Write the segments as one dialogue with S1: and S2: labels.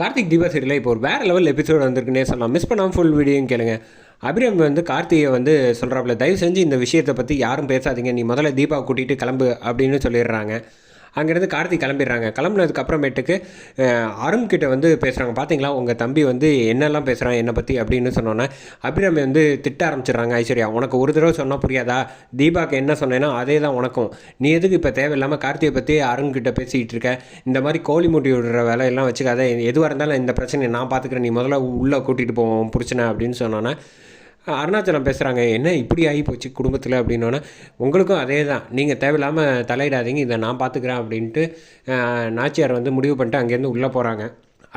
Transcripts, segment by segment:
S1: கார்த்திக் தீபா சீரியலில் இப்போ ஒரு வேறு லெவல் எபிசோட் வந்திருக்குன்னே சொல்லலாம். மிஸ் பண்ணாமல் ஃபுல் வீடியோன்னு கேளுங்க. அபிராமி வந்து கார்த்திகை வந்து சொல்கிறாப்புல தயவு செஞ்சு இந்த விஷயத்தை பற்றி யாரும் பேசாதீங்க. நீ முதல்ல தீபா கூட்டிகிட்டு கிளம்பு அப்படின்னு சொல்லிடுறாங்க. அங்கேருந்து கார்த்திக் கிளம்பிடுறாங்க. கிளம்புனதுக்கப்புறமேட்டுக்கு அருண்கிட்ட அருண் கிட்ட வந்து பேசுகிறாங்க பார்த்தீங்களா உங்கள் தம்பி வந்து என்னெல்லாம் பேசுகிறான் என்னை பற்றி அப்படின்னு சொன்னோன்னே அபிராமி வந்து திட்ட ஆரம்பிச்சிடுறாங்க. ஐஸ்வர்யா உனக்கு ஒரு தடவை சொன்னால் புரியாதா? தீபாக்கு என்ன சொன்னேன்னா அதே தான் உனக்கும். நீ எதுக்கு இப்போ தேவையில்லாமல் கார்த்தியை பற்றி அருண் கிட்ட பேசிக்கிட்டு இருக்க? இந்த மாதிரி கோழி மூட்டி விடுற வேலையெல்லாம் வச்சுக்காத. எதுவாக இருந்தாலும் இந்த பிரச்சனையை நான் பார்த்துக்கிறேன் நீ முதல்ல உள்ளே கூட்டிகிட்டு போவோம் புடிச்சன அப்படின்னு சொன்னோன்னே அருணாச்சலம் பேசுகிறாங்க என்ன இப்படி ஆகி போச்சு குடும்பத்தில்? அப்படின்னோன்னா உங்களுக்கும் அதே தான் நீங்கள் தேவையில்லாமல் தலையிடாதீங்க. இதை நான் பார்த்துக்கிறேன் அப்படின்ட்டு நாச்சியார் வந்து முடிவு பண்ணிட்டு அங்கேருந்து உள்ளே போகிறாங்க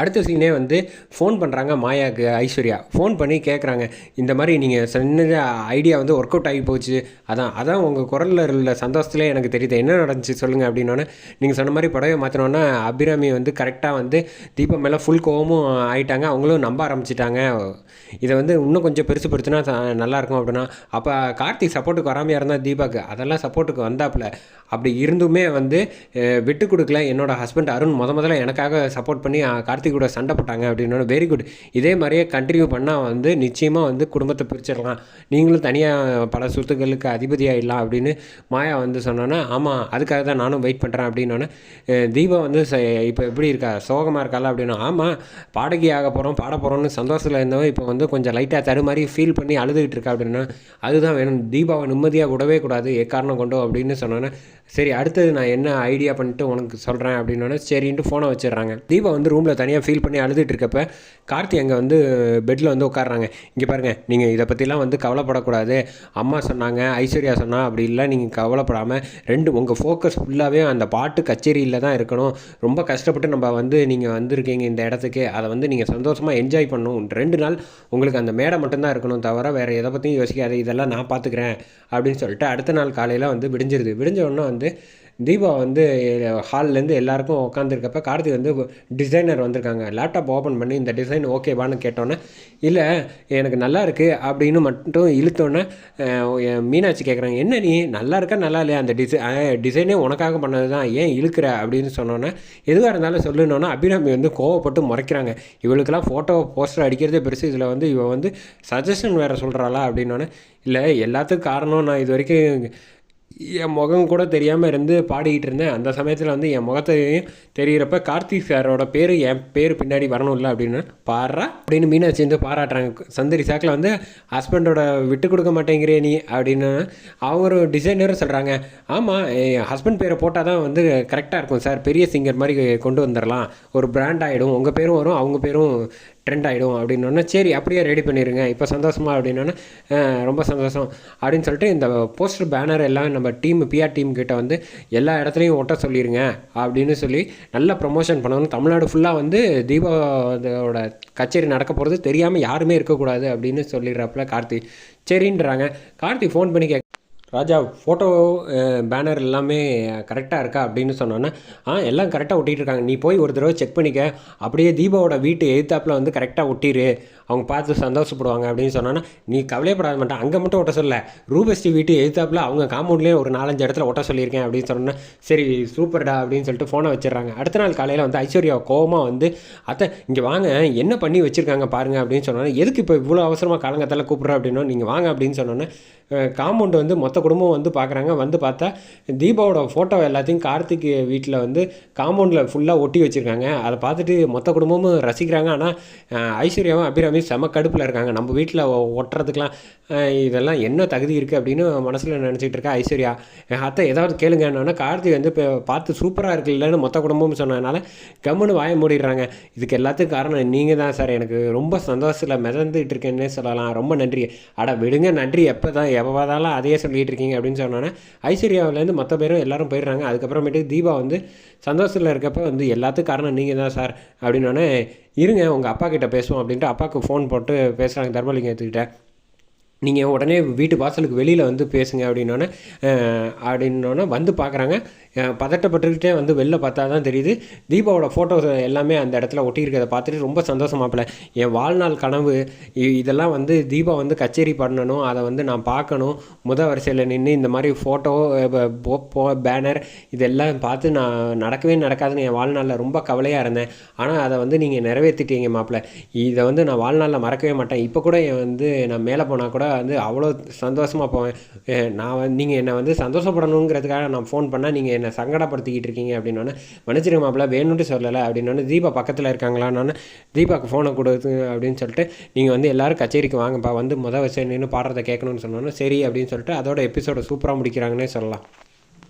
S1: அடுத்த சீனே வந்து ஃபோன் பண்ணுறாங்க மாயாவுக்கு ஐஸ்வர்யா. ஃபோன் பண்ணி கேட்குறாங்க இந்த மாதிரி நீங்கள் சொன்ன ஐடியா வந்து ஒர்க் அவுட் ஆகி போச்சு. அதான் அதான் உங்கள் குரலில் உள்ள சந்தோஷத்துலேயே எனக்கு தெரியுது. என்ன நடந்துச்சு சொல்லுங்கள் அப்படின்னோடனே நீங்கள் சொன்ன மாதிரி படவை மாற்றினோன்னே அபிராமி வந்து கரெக்டாக வந்து தீபம் மேலே ஃபுல் கோவமும் ஆகிட்டாங்க அவங்களும் நம்ப ஆரம்பிச்சிட்டாங்க. இதை வந்து இன்னும் கொஞ்சம் பெருசுப்படுத்தினா நல்லாயிருக்கும் அப்படின்னா அப்போ கார்த்திக் சப்போர்ட்டுக்கு வராமையாக இருந்தால் தீபாக்கு அதெல்லாம் சப்போர்ட்டுக்கு வந்தாப்புல. அப்படி இருந்துமே வந்து விட்டு கொடுக்கல. என்னோடய ஹஸ்பண்ட் அருண் முத முதல்ல எனக்காக சப்போர்ட் பண்ணி கார்த்திக் கார்த்திக் கூட சண்டை போட்டாங்க அப்படின்னா வெரி குட் இதே மாதிரியே கண்டினியூ பண்ணால் வந்து நிச்சயமாக வந்து குடும்பத்தை பிரிச்சிடலாம். நீங்களும் தனியாக பல சொத்துக்களுக்கு அதிபதியாகிடலாம் அப்படின்னு மாயா வந்து சொன்னோன்னே ஆமாம் அதுக்காக தான் நானும் வெயிட் பண்ணுறேன் அப்படின்னோடனே தீபா வந்து இப்போ எப்படி இருக்கா? சோகமாக இருக்காள் அப்படின்னா ஆமாம் பாடகி ஆக போகிறோம் பாட போகிறோம்னு சந்தோஷத்தில் இருந்தவன் இப்போ வந்து கொஞ்சம் லைட்டாக தடுமாறி ஃபீல் பண்ணி அழுதுகிட்டு இருக்கா அப்படின்னா அதுதான் வேணும். தீபாவை நிம்மதியாக விடவே கூடாது எக்காரணம் கொண்டோ அப்படின்னு சொன்னோன்னே சரி அடுத்தது நான் என்ன ஐடியா பண்ணிட்டு உனக்கு சொல்கிறேன் அப்படின்னோடனே சரின்ட்டு ஃபோனை வச்சிடுறாங்க. தீபா வந்து ரூமில் தனி தனியாக ஃபீல் பண்ணி அழுதுட்டு இருக்கப்ப கார்த்தி அங்கே வந்து பெட்டில் வந்து உட்காடுறாங்க இங்கே பாருங்கள் நீங்கள் இதை பற்றிலாம் வந்து கவலைப்படக்கூடாது. அம்மா சொன்னாங்க ஐஸ்வர்யா சொன்னா அப்படி இல்லை நீங்கள் கவலைப்படாமல் ரெண்டு உங்கள் ஃபோக்கஸ் ஃபுல்லாகவே அந்த பாட்டு கச்சேரியில் தான் இருக்கணும். ரொம்ப கஷ்டப்பட்டு நம்ம வந்து நீங்கள் வந்திருக்கீங்க இந்த இடத்துக்கு. அதை வந்து நீங்கள் சந்தோஷமாக என்ஜாய் பண்ணணும். ரெண்டு நாள் உங்களுக்கு அந்த மேடை மட்டும்தான் இருக்கணும் தவிர வேறு எதை பற்றியும் யோசிக்காது இதெல்லாம் நான் பார்த்துக்கிறேன் அப்படின்னு சொல்லிட்டு அடுத்த நாள் காலையில் வந்து விடிஞ்சிருது. விடிஞ்ச உடனே வந்து தீபா வந்து ஹால்லேருந்து எல்லாருக்கும் உட்காந்துருக்கப்ப கார்த்திக் வந்து டிசைனர் வந்திருக்காங்க. லேப்டாப் ஓப்பன் பண்ணி இந்த டிசைன் ஓகேவான்னு கேட்டோன்னே இல்லை எனக்கு நல்லா இருக்குது அப்படின்னு மட்டும் இழுத்தோன்னே என் மீனாட்சி கேட்குறாங்க என்ன நீ நல்லா இருக்கா நல்லா இல்லையா? அந்த டிசை டிசைனே உனக்காக பண்ணது தான் ஏன் இழுக்கிற? அப்படின்னு சொன்னோன்னே எதுவாக இருந்தாலும் சொல்லணுன்னா அபிராமி வந்து கோவப்பட்டு முறைக்கிறாங்க. இவளுக்கெல்லாம் ஃபோட்டோ போஸ்டர் அடிக்கிறதே பெருசு. இதில் வந்து இவள் வந்து சஜஷன் வேறு சொல்கிறாளா அப்படின்னோடனே இல்லை எல்லாத்துக்கும் காரணம் நான் இது வரைக்கும் என் முகம் கூட தெரியாமல் இருந்து பாடிக்கிட்டு இருந்தேன். அந்த சமயத்தில் வந்து என் முகத்தையும் தெரிகிறப்ப கார்த்திக் சாரோட பேர் என் பேர் பின்னாடி வரணும்ல அப்படின்னு பாடுறா. அப்படின்னு மீனாட்சி வந்து பாராட்டுறாங்க. சந்தரி சாக்கில் வந்து ஹஸ்பண்டோட விட்டு கொடுக்க மாட்டேங்கிறே நீ அப்படின்னு அவர் டிசைனரும் சொல்கிறாங்க ஆமாம் என் ஹஸ்பண்ட் பேரை போட்டால் தான் வந்து கரெக்டாக இருக்கும் சார். பெரிய சிங்கர் மாதிரி கொண்டு வந்துடலாம் ஒரு பிராண்ட் ஆகிடும் உங்கள் பேரும் வரும் அவங்க பேரும் ட்ரெண்ட் ஆகிடும் அப்படின்னோடனே சரி அப்படியே ரெடி பண்ணிடுங்க இப்போ சந்தோஷமா? அப்படின்னோடனே ரொம்ப சந்தோஷம். அப்படின்னு சொல்லிட்டு இந்த போஸ்டர் பேனர் எல்லாம் நம்ம டீம் பிஆர் டீம் கிட்ட வந்து எல்லா இடத்துலையும் ஒட்ட சொல்லிடுங்க அப்படின்னு சொல்லி நல்லா ப்ரமோஷன் பண்ணணும். தமிழ்நாடு ஃபுல்லாக வந்து தீபாவோட கச்சேரி நடக்க போகிறது தெரியாமல் யாருமே இருக்கக்கூடாது அப்படின்னு சொல்லிடுறப்பல கார்த்தி. சரின்றாங்க. கார்த்தி ஃபோன் பண்ணி கேட்க ராஜா ஃபோட்டோ பேனர் எல்லாமே கரெக்டாக இருக்கா அப்படின்னு சொன்னோன்னே ஆ எல்லாம் கரெக்டாக ஒட்டிகிட்டு இருக்காங்க. நீ போய் ஒரு தடவை செக் பண்ணிக்க. அப்படியே தீபாவோட வீட்டு எழுத்தாப்பில் வந்து கரெக்டாக ஒட்டிடு அவங்க பார்த்து சந்தோஷப்படுவாங்க அப்படின்னு சொன்னோன்னா நீ கவலையப்படாத மாட்டேன் அங்கே மட்டும் ஒட்ட சொல்ல. ரூபஸ்டி வீட்டு எதிர்த்தாப்பில் அவங்க காம்பவுண்ட்லேயே ஒரு நாலஞ்சு இடத்துல ஒட்ட சொல்லியிருக்கேன் அப்படின்னு சொன்னோன்னா சரி சூப்பர்டா அப்படின்னு சொல்லிட்டு ஃபோனை வச்சிடுறாங்க. அடுத்த நாள் காலையில் வந்து ஐஸ்வர்யா கோபமாக வந்து அத்தை இங்கே வாங்க என்ன பண்ணி வச்சுருக்காங்க பாருங்க அப்படின்னு சொன்னோன்னா எதுக்கு இப்போ இவ்வளோ அவசரமாக காலங்கத்தால் கூப்பிட்றேன் அப்படின்னா நீங்கள் வாங்க அப்படின்னு சொன்னோன்னே காம்பவுண்ட் வந்து மொத்த குடும்பம் வந்து பார்க்குறாங்க வந்து பார்த்தா தீபாவோட ஃபோட்டோ எல்லாத்தையும் கார்த்திக் வீட்டில் வந்து காம்பவுண்டில் ஃபுல்லாக ஒட்டி வச்சுருக்காங்க. அதை பார்த்துட்டு மொத்த குடும்பமும் ரசிக்கிறாங்க. ஆனால் ஐஸ்வர்யாவும் அபிராமி செம கடுப்பில் இருக்காங்க. நம்ம வீட்டில் ஒட்டுறதுக்கெலாம் இதெல்லாம் என்ன தகுதி இருக்குது அப்படின்னு மனசில் நினச்சிட்டு இருக்கா ஐஸ்வர்யா. என் அத்தை ஏதாவது கேளுங்கன்னொன்னே கார்த்தி வந்து இப்போ பார்த்து சூப்பராக இருக்குல்லன்னு மொத்த குடும்பமும் சொன்னதுனால கம்முன்னு வாய மூடிடுறாங்க. இதுக்கு எல்லாத்துக்கும் காரணம் நீங்கள் தான் சார். எனக்கு ரொம்ப சந்தோஷத்தில் மிதந்துட்டு இருக்கேன்னே சொல்லலாம். ரொம்ப நன்றி. அட விடுங்க நன்றி. எப்போ தான் எவ்வளோதாலும் அதையே சொல்லிகிட்டு இருக்கீங்க அப்படின்னு சொன்னோன்னே ஐஸ்வர்யாவிலேருந்து மற்ற பேரும் எல்லாரும் போயிடுறாங்க. அதுக்கப்புறமேட்டு தீபா வந்து சந்தோஷத்தில் இருக்கப்போ வந்து எல்லாத்துக்கும் காரணம் நீங்கள் தான் சார். அப்படின்னோடனே இருங்க உங்கள் அப்பா கிட்ட பேசுவோம் அப்படின்ட்டு அப்பாவுக்கு ஃபோன் போட்டு பேசுகிறாங்க தர்மலிங்கத்துக்கிட்ட நீங்கள் உடனே வீட்டு வாசலுக்கு வெளியில் வந்து பேசுங்க அப்படின்னோடனே அப்படின்னோடனே வந்து பார்க்குறாங்க பதட்டப்பட்டுக்கிட்டே வந்து வெளில பார்த்தா தான் தெரியுது. தீபாவோட ஃபோட்டோஸ் எல்லாமே அந்த இடத்துல ஒட்டியிருக்கிறத பார்த்துட்டு ரொம்ப சந்தோஷமாப்பில் என் வாழ்நாள் கனவு இ- இதெல்லாம் வந்து தீபா வந்து கச்சேரி பண்ணணும் அதை வந்து நான் பார்க்கணும். முத வரிசையில் நின்று இந்த மாதிரி ஃபோட்டோ பேனர் இதெல்லாம் பார்த்து நான் நடக்கவே நடக்காதுன்னு என் வாழ்நாளில் ரொம்ப கவலையாக இருந்தேன். ஆனால் அதை வந்து நீங்கள் நிறைவேற்றிட்டீங்க மாப்பிள்ள. இதை வந்து நான் வாழ்நாளில் மறக்கவே மாட்டேன். இப்போ கூட என் வந்து நான் மேலே போனால் கூட வந்து அவ்வளோ சந்தோஷமாக போவேன். நான் வந்து நீங்கள் என்னை வந்து சந்தோஷப்படணுங்கிறதுக்காக நான் ஃபோன் பண்ணால் நீங்கள் என்னை சங்கடப்படுத்திக்கிட்டு இருக்கீங்க அப்படின்னோடனே மன்னிச்சிருங்க மாப்பிள்ள வேணும்ட்டு சொல்லலை. அப்படின்னோடனே தீபா பக்கத்தில் இருக்காங்களா நான் தீபாவுக்கு ஃபோனை கொடுத்து அப்படின்னு சொல்லிட்டு நீங்கள் வந்து எல்லோரும் கச்சேரிக்கு வாங்கப்பா வந்து முதல் வச்சு நின்று பாடுறதை கேட்கணும்னு சொன்னோன்னே சரி அப்படின்னு சொல்லிட்டு அதோட எபிசோட சூப்பராக முடிக்கிறாங்கன்னே சொல்லலாம்.